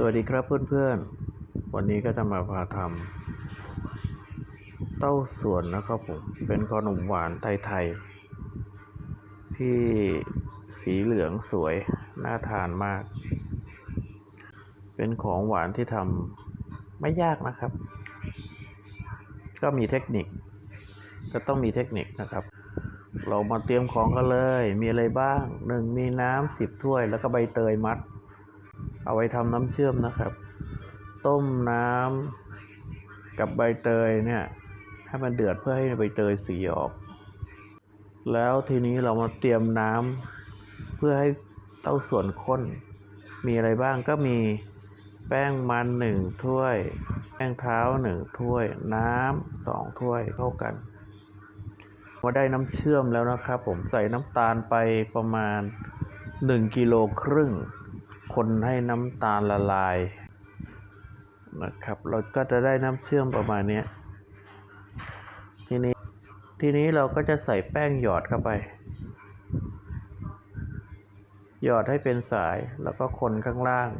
สวัสดีครับเพื่อนๆ วันนี้ก็จะมาพาทำเต้าส่วนนะครับผม เป็นขนมหวานไทยๆ ที่สีเหลืองสวย น่าทานมาก เป็นของหวานที่ทำไม่ยากนะครับ ก็มีเทคนิค ก็ต้องมีเทคนิคนะครับ เรามาเตรียมของกันเลย มีอะไรบ้างหนึ่งมีน้ำสิบถ้วยแล้วก็ใบเตยมัด เอาไว้ทำน้ำเชื่อมนะครับ ต้มน้ำกับใบเตยเนี่ยให้มันเดือดเพื่อให้ใบเตยสีออก แล้วทีนี้เรามาเตรียมน้ำเพื่อให้เต้าส่วนข้น มีอะไรบ้างก็มีแป้งมันหนึ่งถ้วย แป้งเท้าหนึ่งถ้วย น้ำสองถ้วยเข้ากันพอได้น้ำเชื่อมแล้วนะครับ ผมใส่น้ำตาลไปประมาณ1กิโลครึ่ง คนให้น้ำตาลละลายนะครับ เราก็จะได้น้ำเชื่อมประมาณนี้ทีนี้ทีนี้เราก็จะใส่แป้งหยอดเข้าไป หยอดให้เป็นสายแล้วก็คนข้างล่าง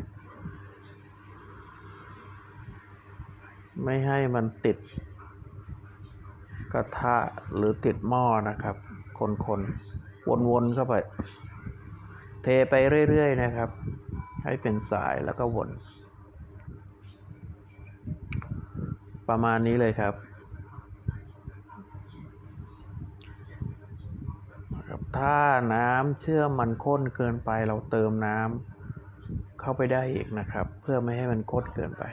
ไม่ให้มันติด กระทะหรือติดหม้อนะครับ คนๆวนๆเข้าไป เทไปเรื่อยๆนะครับ ให้เป็นสายแล้วก็วน ประมาณนี้เลยครับ ถ้าน้ำเชื่อมมันข้นเกินไปเราเติมน้ำเข้าไปได้อีกนะครับ เพื่อไม่ให้มันข้นเกินไป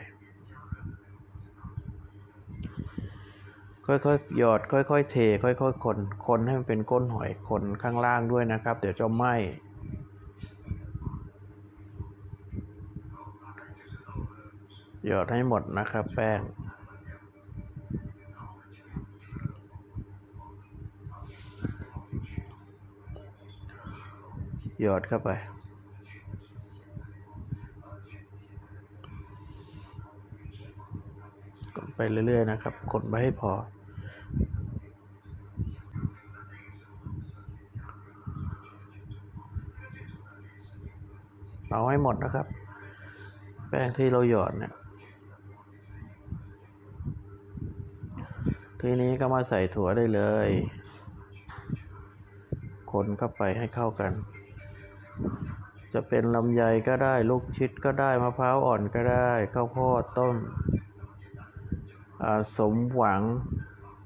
ค่อยๆหยอดค่อยๆเท ค่อยๆคนคนให้มันเป็นก้นหอยคนข้างล่างด้วยนะครับ เดี๋ยวจะไหม้ หยอดให้หมดนะครับแป้ง หยอดเข้าไป กดไปเรื่อย ๆ นะครับ กดไปให้พอเอาให้หมดนะครับ แป้งที่เราหยอดเนี่ย ทีนี้ก็มาใส่ถั่วได้เลย คนเข้าไปให้เข้ากัน จะเป็นลำไยก็ได้ลูกชิดก็ได้มะพร้าวอ่อนก็ได้ ข้าวโพดต้มสมหวัง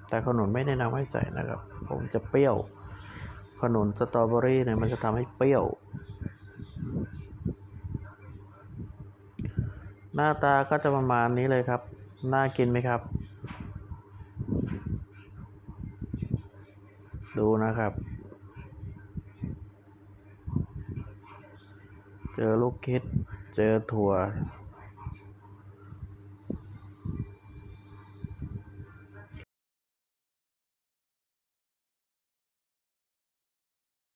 แต่ขนุนไม่แนะนำให้ใส่นะครับ ผมจะเปรี้ยว ขนุนสตรอเบอรี่เนี่ยมันจะทำให้เปรี้ยว หน้าตาก็จะประมาณนี้เลยครับ น่ากินไหมครับ ดูนะครับ เจอลูกคิด เจอถั่ว